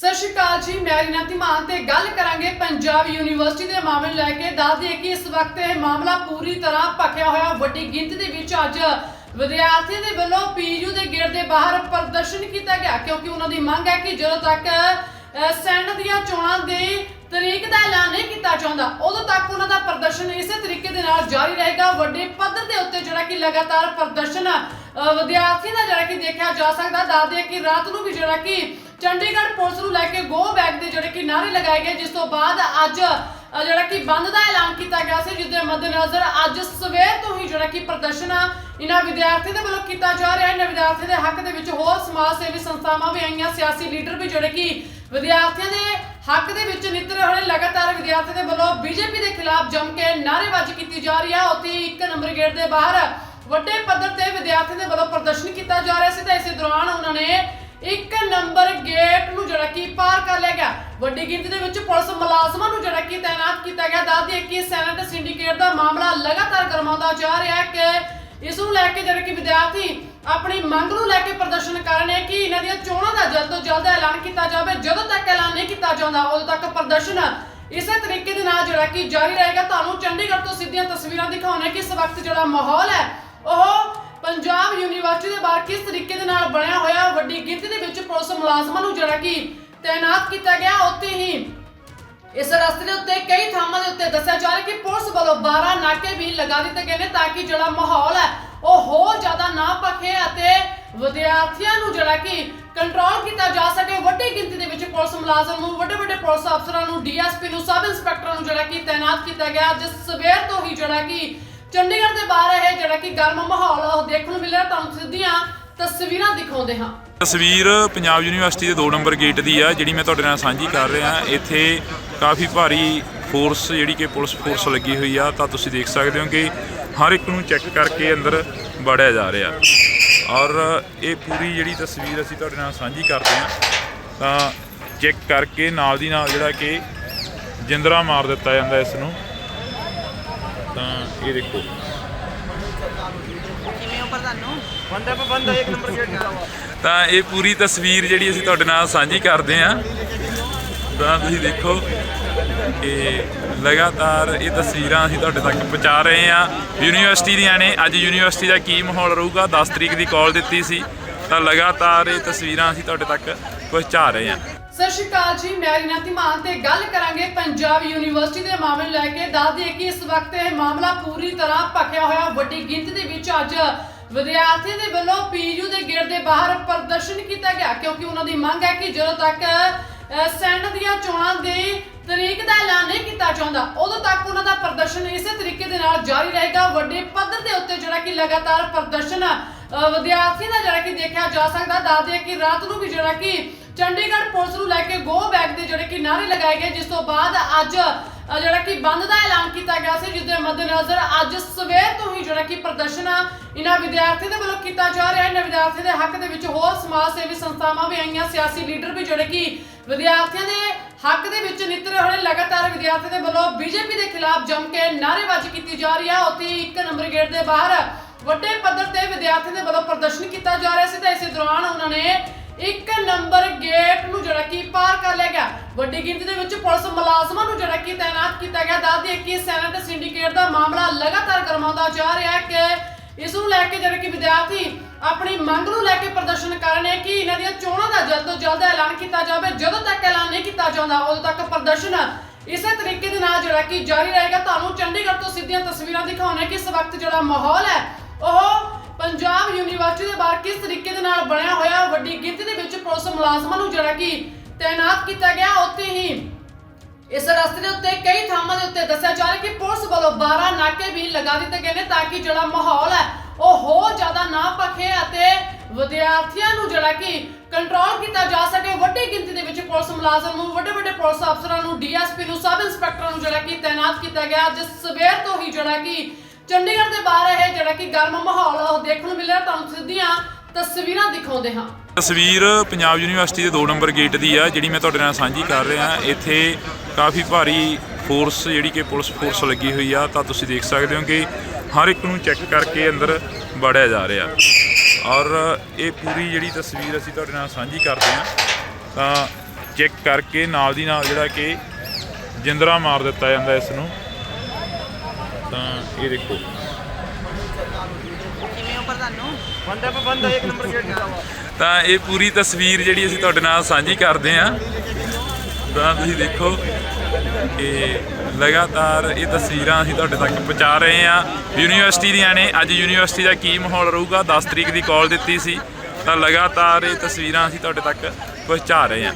ਸਤਿ ਸ਼੍ਰੀ ਅਕਾਲ ਜੀ ਮੈਂ ਰੀਨਾ ਧੀਮਾਨ ਤੇ ਗੱਲ ਕਰਾਂਗੇ ਪੰਜਾਬ ਯੂਨੀਵਰਸਿਟੀ ਦੇ ਮਾਮਲੇ ਨੂੰ ਲੈ ਕੇ। ਦੱਸ ਦਈਏ ਕਿ ਇਸ ਵਕਤ ਇਹ ਮਾਮਲਾ ਪੂਰੀ ਤਰ੍ਹਾਂ ਭਖਿਆ ਹੋਇਆ ਵੱਡੀ ਗਿਣਤੀ ਦੇ ਵਿੱਚ ਅੱਜ ਵਿਦਿਆਰਥੀਆਂ ਦੇ ਵੱਲੋਂ ਪੀਯੂ ਦੇ ਗੇਟ ਦੇ ਬਾਹਰ ਪ੍ਰਦਰਸ਼ਨ ਕੀਤਾ ਗਿਆ ਕਿਉਂਕਿ ਉਹਨਾਂ ਦੀ ਮੰਗ ਹੈ ਕਿ ਜਦੋਂ ਤੱਕ ਅ, ਦੀਆਂ ਚੋਣਾਂ ਦੀ ਤਰੀਕ ਦਾ ਐਲਾਨ ਨਹੀਂ ਕੀਤਾ ਜਾਂਦਾ ਉਦੋਂ ਤੱਕ ਉਹਨਾਂ ਦਾ ਪ੍ਰਦਰਸ਼ਨ ਇਸੇ ਤਰੀਕੇ ਦੇ ਨਾਲ ਜਾਰੀ ਰਹੇਗਾ। ਵੱਡੇ ਪੱਧਰ ਦੇ ਉੱਤੇ ਜਿਹੜਾ ਕਿ ਲਗਾਤਾਰ ਪ੍ਰਦਰਸ਼ਨ ਅ, ਵਿਦਿਆਰਥੀਆਂ ਦਾ ਜਿਹੜਾ ਕਿ ਦੇਖਿਆ ਜਾ ਸਕਦਾ ਦੱਸਦੇ ਕਿ ਰਾਤ ਨੂੰ ਵੀ ਜਿਹੜਾ ਕਿ ਚੰਡੀਗੜ੍ਹ ਪੁਲਿਸ ਨੂੰ ਲੈ ਕੇ ਗੋ ਬੈਕ ਦੇ ਜਿਹੜੇ ਕਿ ਨਾਰੇ ਲਗਾਏ ਗਏ, ਜਿਸ ਤੋਂ ਬਾਅਦ ਅੱਜ ਜਿਹੜਾ ਕਿ ਬੰਦ ਦਾ ਐਲਾਨ ਕੀਤਾ ਗਿਆ ਸੀ, ਜਿਸ ਦੇ ਮੱਦੇਨਜ਼ਰ ਅੱਜ ਸਵੇਰ ਤੋਂ ਹੀ ਜਿਹੜਾ ਕਿ ਪ੍ਰਦਰਸ਼ਨ ਇਹਨਾਂ ਵਿਦਿਆਰਥੀਆਂ ਦੇ ਵੱਲੋਂ ਕੀਤਾ ਜਾ ਰਿਹਾ ਹੈ। ਇਹਨਾਂ ਵਿਦਿਆਰਥੀਆਂ ਦੇ ਹੱਕ ਦੇ ਵਿੱਚ ਹੋਰ ਸਮਾਜ ਸੇਵੀ ਸੰਸਥਾਵਾਂ ਵੀ ਆਈਆਂ, ਸਿਆਸੀ ਲੀਡਰ ਵੀ ਜਿਹੜੇ ਕਿ ਵਿਦਿਆਰਥੀਆਂ ਦੇ ਹੱਕ ਦੇ ਵਿੱਚ ਨਿੱਤਰੇ ਹੋਏ ਲਗਾਤਾਰ ਵਿਦਿਆਰਥੀਆਂ ਦੇ ਵੱਲੋਂ ਬੀਜੇਪੀ ਦੇ ਖਿਲਾਫ ਜੰਮ ਕੇ ਨਾਅਰੇਬਾਜ਼ੀ ਕੀਤੀ ਜਾ ਰਹੀ ਹੈ। ਉੱਥੇ ਹੀ ਇੱਕ ਨੰਬਰ ਗੇਟ ਦੇ ਬਾਹਰ ਵੱਡੇ ਪੱਧਰ ਤੇ ਵਿਦਿਆਰਥੀਆਂ ਦੇ ਵੱਲੋਂ ਪ੍ਰਦਰਸ਼ਨ ਕੀਤਾ ਜਾ ਰਿਹਾ ਸੀ ਤਾਂ ਇਸੇ ਦੌਰਾਨ ਉਹਨਾਂ ਨੇ ਇੱਕ ਨੰਬਰ ਗੇਟ ਨੂੰ ਜਿਹੜਾ ਕਿ ਪਾਰ ਕਰ ਲਿਆ ਗਿਆ। ਵੱਡੀ ਗਿਣਤੀ ਦੇ ਵਿੱਚ ਪੁਲਿਸ ਮੁਲਾਜ਼ਮਾਂ ਨੂੰ ਜਿਹੜਾ ਕਿ ਤਾਇਨਾਤ ਕੀਤਾ ਗਿਆ। ਦੱਸਦੀ ਕਿ ਸੈਨੇਟ ਸਿੰਡੀਕੇਟ ਦਾ ਮਾਮਲਾ ਲਗਾਤਾਰ ਗਰਮਾਉਂਦਾ ਜਾ ਰਿਹਾ ਹੈ ਕਿ ਇਸ ਨੂੰ ਲੈ ਕੇ ਜਿਹੜੇ ਕਿ ਵਿਦਿਆਰਥੀ ਆਪਣੀ ਮੰਗ ਨੂੰ ਲੈ ਕੇ ਪ੍ਰਦਰਸ਼ਨ ਕਰ ਰਹੇ ਕਿ ਇਹਨਾਂ ਦੀਆਂ ਚੋਣਾਂ ਦਾ ਜਲਦ ਤੋਂ ਜਲਦ ਐਲਾਨ ਕੀਤਾ ਜਾਵੇ। ਜਦੋਂ ਤੱਕ ਐਲਾਨ ਨਹੀਂ ਕੀਤਾ ਜਾਂਦਾ, ਉਦੋਂ ਤੱਕ ਪ੍ਰਦਰਸ਼ਨ ਇਸੇ ਤਰੀਕੇ ਦੇ ਨਾਲ ਜਿਹੜਾ ਕਿ ਜਾਰੀ ਰਹੇਗਾ। ਤੁਹਾਨੂੰ ਚੰਡੀਗੜ੍ਹ ਤੋਂ ਸਿੱਧੀਆਂ ਤਸਵੀਰਾਂ ਦਿਖਾਉਣੇ ਕਿ ਇਸ ਵਕਤ ਜਿਹੜਾ ਮਾਹੌਲ ਹੈ ਯੂਨੀਵਰਸਿਟੀ ਦੇ ਬਾਹਰ ਕਿਸ ਤਰੀਕੇ ਦੇ ਨਾਲ ਬਣਿਆ ਹੋਇਆ ਵੱਡੀ ਗਿਣਤੀ ਦੇ ਵਿੱਚ ਪੁਲਿਸ ਮੁਲਾਜ਼ਮਾਂ ਨੂੰ ਜਿਹੜਾ ਕਿ ਤਾਇਨਾਤ ਕੀਤਾ ਗਿਆ, ਉੱਥੇ ਹੀ ਇਸ ਰਸਤੇ ਦੇ ਉੱਤੇ ਕਈ ਥਾਵਾਂ ਦੇ ਉੱਤੇ ਦੱਸਿਆ ਜਾ ਰਿਹਾ ਕਿ ਪੁਲਿਸ ਵੱਲੋਂ 12 ਨਾਕੇ ਵੀ ਲਗਾ ਦਿੱਤੇ ਗਏ ਨੇ ਤਾਂ ਕਿ ਜਿਹੜਾ ਮਾਹੌਲ ਹੈ, ਉਹ ਹੋਰ ਜ਼ਿਆਦਾ ਨਾ ਭਖੇ ਅਤੇ ਵਿਦਿਆਰਥੀਆਂ ਨੂੰ ਜਿਹੜਾ ਕਿ ਕੰਟਰੋਲ ਕੀਤਾ ਜਾ ਸਕੇ। ਵੱਡੀ ਗਿਣਤੀ ਦੇ ਵਿੱਚ ਪੁਲਿਸ ਮੁਲਾਜ਼ਮ ਨੂੰ, ਵੱਡੇ ਵੱਡੇ ਪੁਲਿਸ ਅਫਸਰਾਂ ਨੂੰ, ਡੀਐਸਪੀ ਨੂੰ ਸਬ ਇੰਸਪੈਕਟਰਾਂ ਨੂੰ ਜਿਹੜਾ ਕਿ ਤਾਇਨਾਤ ਕੀਤਾ ਗਿਆ। ਜਿਸ ਸਵੇਰ ਤੋਂ ਹੀ ਜਿਹੜਾ ਕਿ ਚੰਡੀਗੜ੍ਹ ਦੇ ਬਾਹਰ ਇਹ ਜਿਹੜਾ ਕਿ ਗਰਮ ਮਾਹੌਲ ਉਹ ਦੇਖਣ ਨੂੰ ਮਿਲਿਆ ਤੁਹਾਨੂੰ ਸਿੱਧੀਆਂ ਤਸਵੀਰਾਂ ਦਿਖਾਉਂਦੇ ਹਾਂ। ਤਸਵੀਰ ਪੰਜਾਬ ਯੂਨੀਵਰਸਿਟੀ ਦੇ 2 ਨੰਬਰ ਗੇਟ ਦੀ ਆ, ਜਿਹੜੀ ਮੈਂ ਤੁਹਾਡੇ ਨਾਲ ਸਾਂਝੀ ਕਰ ਰਿਹਾ ਇੱਥੇ ਕਾਫੀ ਭਾਰੀ ਫੋਰਸ ਜਿਹੜੀ ਕਿ ਪੁਲਿਸ ਫੋਰਸ ਲੱਗੀ ਹੋਈ ਆ, ਤਾਂ ਤੁਸੀਂ ਦੇਖ ਸਕਦੇ ਹੋ ਕਿ ਹਰ ਇੱਕ ਨੂੰ ਚੈੱਕ ਕਰਕੇ ਅੰਦਰ ਵੜਿਆ ਜਾ ਰਿਹਾ। ਔਰ ਇਹ ਪੂਰੀ ਜਿਹੜੀ ਤਸਵੀਰ ਅਸੀਂ ਤੁਹਾਡੇ ਨਾਲ ਸਾਂਝੀ ਕਰਦੇ ਹਾਂ, ਤਾਂ ਚੈੱਕ ਕਰਕੇ ਨਾਲ ਦੀ ਨਾਲ ਜਿਹੜਾ ਕਿ ਜਿੰਦਰਾ ਮਾਰ ਦਿੱਤਾ ਜਾਂਦਾ ਇਸ ਨੂੰ। ਤਾਂ ਇਹ ਦੇਖੋ। ਕਿਵੇਂ ਹੋ ਪ੍ਰਧਾਨੋ? ਬੰਦੇ ਪੇ ਬੰਦਾ ਇੱਕ ਨੰਬਰ ਗੇਟ हुआ ਤਾਂ ਇਹ ਪੂਰੀ ਤਸਵੀਰ ਜਿਹੜੀ ਅਸੀਂ ਤੁਹਾਡੇ ਨਾਲ ਸਾਂਝੀ ਕਰਦੇ ਹਾਂ। ਤਾਂ ਤੁਸੀਂ ਦੇਖੋ ਕਿ ਲਗਾਤਾਰ ਇਹ ਤਸਵੀਰਾਂ ਅਸੀਂ ਤੁਹਾਡੇ ਤੱਕ ਪਹੁੰਚਾ ਰਹੇ ਹਾਂ। ਯੂਨੀਵਰਸਿਟੀ ਦੀਆਂ ਨੇ। ਅੱਜ ਯੂਨੀਵਰਸਿਟੀ ਦਾ ਕੀ ਮਾਹੌਲ ਰਹੂਗਾ? 10 ਤਰੀਕ ਦੀ ਕਾਲ ਦਿੱਤੀ ਸੀ। ਤਾਂ ਲਗਾਤਾਰ ਇਹ ਤਸਵੀਰਾਂ ਅਸੀਂ ਤੁਹਾਡੇ ਤੱਕ ਪਹੁੰਚਾ ਰਹੇ ਹਾਂ। ਸਤਿ ਸ਼੍ਰੀ ਅਕਾਲ ਜੀ। ਮੈਂ ਰੀਨਾ ਧੀਮਾਨ ਤੇ ਗੱਲ ਕਰਾਂਗੇ ਪੰਜਾਬ ਯੂਨੀਵਰਸਿਟੀ ਦੇ ਮਾਮਲੇ ਲੈ ਕੇ ਦੱਸ ਦਈਏ ਕਿ ਇਸ ਵਕਤ ਇਹ ਮਾਮਲਾ ਪੂਰੀ ਤਰ੍ਹਾਂ ਭਖਿਆ ਹੋਇਆ ਵੱਡੀ ਗਿਣਤੀ ਦੇ ਵਿੱਚ ਅੱਜ ਵਿਦਿਆਰਥੀਆਂ ਦੇ ਵੱਲੋਂ ਪੀਯੂ ਦੇ ਗੇਟ ਦੇ ਬਾਹਰ ਪ੍ਰਦਰਸ਼ਨ ਕੀਤਾ ਗਿਆ ਕਿਉਂਕਿ ਉਹਨਾਂ ਦੀ ਮੰਗ ਹੈ ਕਿ ਜਦੋਂ ਤੱਕ ਅ, ਦੀਆਂ ਚੋਣਾਂ ਦੀ ਤਰੀਕ ਦਾ ਐਲਾਨ ਨਹੀਂ ਕੀਤਾ ਜਾਂਦਾ ਉਦੋਂ ਤੱਕ ਉਹਨਾਂ ਦਾ ਪ੍ਰਦਰਸ਼ਨ ਇਸੇ ਤਰੀਕੇ ਦੇ ਨਾਲ ਜਾਰੀ ਰਹੇਗਾ। ਵੱਡੇ ਪੱਧਰ ਦੇ ਉੱਤੇ ਜਿਹੜਾ ਕਿ ਲਗਾਤਾਰ ਪ੍ਰਦਰਸ਼ਨ ਵਿਦਿਆਰਥੀ ਦਾ ਜਿਹੜਾ ਕਿ ਦੇਖਿਆ ਜਾ ਸਕਦਾ ਦੱਸਦੇ ਕਿ ਰਾਤ ਨੂੰ ਵੀ ਜਿਹੜਾ ਕਿ ਚੰਡੀਗੜ੍ਹ ਪੁਲਿਸ ਨੂੰ ਲੈ ਕੇ ਗੋ ਬੈਕ ਦੇ ਜਿਹੜੇ ਕਿ ਨਾਰੇ ਲਗਾਏ ਗਏ, ਜਿਸ ਤੋਂ ਬਾਅਦ ਅੱਜ ਜਿਹੜਾ ਕਿ ਬੰਦ ਦਾ ਐਲਾਨ ਕੀਤਾ ਗਿਆ ਸੀ, ਜਿਸ ਦੇ ਮੱਦੇਨਜ਼ਰ ਅੱਜ ਸਵੇਰ ਤੋਂ ਹੀ ਜਿਹੜਾ ਕਿ ਪ੍ਰਦਰਸ਼ਨ ਇਹਨਾਂ ਵਿਦਿਆਰਥੀਆਂ ਦੇ ਵੱਲੋਂ ਕੀਤਾ ਜਾ ਰਿਹਾ ਹੈ। ਇਹਨਾਂ ਵਿਦਿਆਰਥੀਆਂ ਦੇ ਹੱਕ ਦੇ ਵਿੱਚ ਹੋਰ ਸਮਾਜ ਸੇਵੀ ਸੰਸਥਾਵਾਂ ਵੀ ਆਈਆਂ, ਸਿਆਸੀ ਲੀਡਰ ਵੀ ਜਿਹੜੇ ਕਿ ਵਿਦਿਆਰਥੀਆਂ ਦੇ ਹੱਕ ਦੇ ਵਿੱਚ ਨਿੱਤਰੇ ਹੋਏ ਲਗਾਤਾਰ ਵਿਦਿਆਰਥੀਆਂ ਦੇ ਵੱਲੋਂ ਬੀਜੇਪੀ ਦੇ ਖਿਲਾਫ ਜੰਮ ਕੇ ਨਾਅਰੇਬਾਜ਼ੀ ਕੀਤੀ ਜਾ ਰਹੀ ਹੈ। ਉੱਥੇ ਹੀ ਇੱਕ ਨੰਬਰ ਗੇਟ ਦੇ ਬਾਹਰ ਵੱਡੇ ਪੱਧਰ ਤੇ ਵਿਦਿਆਰਥੀਆਂ ਦੇ ਵੱਲੋਂ ਪ੍ਰਦਰਸ਼ਨ ਕੀਤਾ ਜਾ ਰਿਹਾ ਸੀ ਤਾਂ ਇਸੇ ਦੌਰਾਨ ਉਹਨਾਂ ਨੇ ਇੱਕ ਨੰਬਰ ਗੇਟ ਨੂੰ ਜਿਹੜਾ ਕਿ ਪਾਰ ਕਰ ਲਿਆ ਗਿਆ। ਵੱਡੀ ਗਿਣਤੀ ਦੇ ਵਿੱਚ ਪੁਲਿਸ ਮੁਲਾਜ਼ਮਾਂ ਨੂੰ ਜਿਹੜਾ ਕਿ ਤਾਇਨਾਤ ਕੀਤਾ ਗਿਆ। ਦੱਸਦੀ ਕਿ ਸੈਨੇਟ ਸਿੰਡੀਕੇਟ ਦਾ ਮਾਮਲਾ ਲਗਾਤਾਰ ਗਰਮਾਉਂਦਾ ਜਾ ਰਿਹਾ ਹੈ ਕਿ ਇਸ ਨੂੰ ਲੈ ਕੇ ਜਿਹੜੇ ਕਿ ਵਿਦਿਆਰਥੀ ਆਪਣੀ ਮੰਗ ਨੂੰ ਲੈ ਕੇ ਪ੍ਰਦਰਸ਼ਨ ਕਰ ਰਹੇ ਨੇ ਕਿ ਇਹਨਾਂ ਦੀਆਂ ਚੋਣਾਂ ਦਾ ਜਲਦ ਤੋਂ ਜਲਦ ਐਲਾਨ ਕੀਤਾ ਜਾਵੇ। ਜਦੋਂ ਤੱਕ ਐਲਾਨ ਨਹੀਂ ਕੀਤਾ ਜਾਂਦਾ, ਉਦੋਂ ਤੱਕ ਪ੍ਰਦਰਸ਼ਨ ਇਸੇ ਤਰੀਕੇ ਦੇ ਨਾਲ ਜਿਹੜਾ ਕਿ ਜਾਰੀ ਰਹੇਗਾ। ਤੁਹਾਨੂੰ ਚੰਡੀਗੜ੍ਹ ਤੋਂ ਸਿੱਧੀਆਂ ਤਸਵੀਰਾਂ ਦਿਖਾਉਣੇ ਕਿ ਇਸ ਵਕਤ ਜਿਹੜਾ ਮਾਹੌਲ ਹੈ, ਉਹ ਪੰਜਾਬ ਯੂਨੀਵਰਸਿਟੀ ਦੇ ਬਾਹਰ ਕਿਸ ਤਰੀਕੇ ਦੇ ਨਾਲ ਬਣਿਆ ਹੋਇਆ। ਵੱਡੀ ਗਿਣਤੀ ਮੁਲਾਜ਼ਮਾਂ ਨੂੰ ਜਿਹੜਾ ਕਿ ਤਾਇਨਾਤ ਕੀਤਾ ਗਿਆ, ਉੱਥੇ ਹੀ ਇਸ ਰਸਤੇ ਦੇ ਉੱਤੇ ਕਈ ਥਾਵਾਂ ਦੇ ਉੱਤੇ ਦੱਸਿਆ ਜਾ ਰਿਹਾ ਕਿ ਪੁਲਿਸ ਵੱਲੋਂ 12 ਨਾਕੇ ਵੀ ਲਗਾ ਦਿੱਤੇ ਗਏ ਨੇ ਤਾਂ ਕਿ ਜਿਹੜਾ ਮਾਹੌਲ ਹੈ, ਉਹ ਹੋਰ ਜ਼ਿਆਦਾ ਨਾ ਭਖੇ ਅਤੇ ਵਿਦਿਆਰਥੀਆਂ ਨੂੰ ਜਿਹੜਾ ਕਿ ਕੰਟਰੋਲ ਕੀਤਾ ਜਾ ਸਕੇ। ਵੱਡੀ ਗਿਣਤੀ ਦੇ ਵਿੱਚ ਪੁਲਿਸ ਮੁਲਾਜ਼ਮ ਨੂੰ, ਵੱਡੇ ਵੱਡੇ ਪੁਲਿਸ ਅਫਸਰਾਂ ਨੂੰ, ਡੀਐਸਪੀ ਨੂੰ, ਸਬ ਇੰਸਪੈਕਟਰਾਂ ਨੂੰ ਜਿਹੜਾ ਕਿ ਤਾਇਨਾਤ ਕੀਤਾ ਗਿਆ। ਜਿਸ ਸਵੇਰ ਤੋਂ ਹੀ ਜਿਹੜਾ ਕਿ ਚੰਡੀਗੜ੍ਹ ਦੇ ਬਾਹਰ ਇਹ ਜਿਹੜਾ ਕਿ ਗਰਮ ਮਾਹੌਲ ਉਹ ਦੇਖਣ ਨੂੰ ਮਿਲ ਰਿਹਾ। ਤੁਹਾਨੂੰ ਸਿੱਧੀਆਂ ਤਸਵੀਰਾਂ ਦਿਖਾਉਂਦੇ ਹਾਂ। ਤਸਵੀਰ ਪੰਜਾਬ ਯੂਨੀਵਰਸਿਟੀ ਦੇ 2 ਨੰਬਰ ਗੇਟ ਦੀ ਆ ਜਿਹੜੀ ਮੈਂ ਤੁਹਾਡੇ ਨਾਲ ਸਾਂਝੀ ਕਰ ਰਿਹਾ। ਇੱਥੇ ਕਾਫੀ ਭਾਰੀ ਫੋਰਸ ਜਿਹੜੀ ਕਿ ਪੁਲਿਸ ਫੋਰਸ ਲੱਗੀ ਹੋਈ ਆ ਤਾਂ ਤੁਸੀਂ ਦੇਖ ਸਕਦੇ ਹੋ ਕਿ ਹਰ ਇੱਕ ਨੂੰ ਚੈੱਕ ਕਰਕੇ ਅੰਦਰ ਵੜਿਆ ਜਾ ਰਿਹਾ। ਔਰ ਇਹ ਪੂਰੀ ਜਿਹੜੀ ਤਸਵੀਰ ਅਸੀਂ ਤੁਹਾਡੇ ਨਾਲ ਸਾਂਝੀ ਕਰਦੇ ਹਾਂ ਤਾਂ ਚੈੱਕ ਕਰਕੇ ਨਾਲ ਦੀ ਨਾਲ ਜਿਹੜਾ ਕਿ ਜਿੰਦਰਾ ਮਾਰ ਦਿੱਤਾ ਜਾਂਦਾ ਇਸ ਨੂੰ ਤਾਂ ਇਹ ਦੇਖੋ। ਕਿਵੇਂ ਉੱਪਰ ਤੁਹਾਨੂੰ ਬੰਦਾ ਬੰਦਾ ਇੱਕ ਨੰਬਰ ਗੇਟ ਕਰਾਵਾ ਤਾਂ ਇਹ ਪੂਰੀ ਤਸਵੀਰ ਜਿਹੜੀ ਅਸੀਂ ਤੁਹਾਡੇ ਨਾਲ ਸਾਂਝੀ ਕਰਦੇ ਹਾਂ। ਤਾਂ ਤੁਸੀਂ ਦੇਖੋ ਕਿ ਲਗਾਤਾਰ ਇਹ ਤਸਵੀਰਾਂ ਅਸੀਂ ਤੁਹਾਡੇ ਤੱਕ ਪਹੁੰਚਾ ਰਹੇ ਹਾਂ। ਯੂਨੀਵਰਸਿਟੀ ਦੀਆਂ ਨੇ, ਅੱਜ ਯੂਨੀਵਰਸਿਟੀ ਦਾ ਕੀ ਮਾਹੌਲ ਰਹੂਗਾ? 10 ਤਰੀਕ ਦੀ ਕਾਲ ਦਿੱਤੀ ਸੀ। ਤਾਂ ਲਗਾਤਾਰ ਇਹ ਤਸਵੀਰਾਂ ਅਸੀਂ ਤੁਹਾਡੇ ਤੱਕ ਪਹੁੰਚਾ ਰਹੇ ਹਾਂ।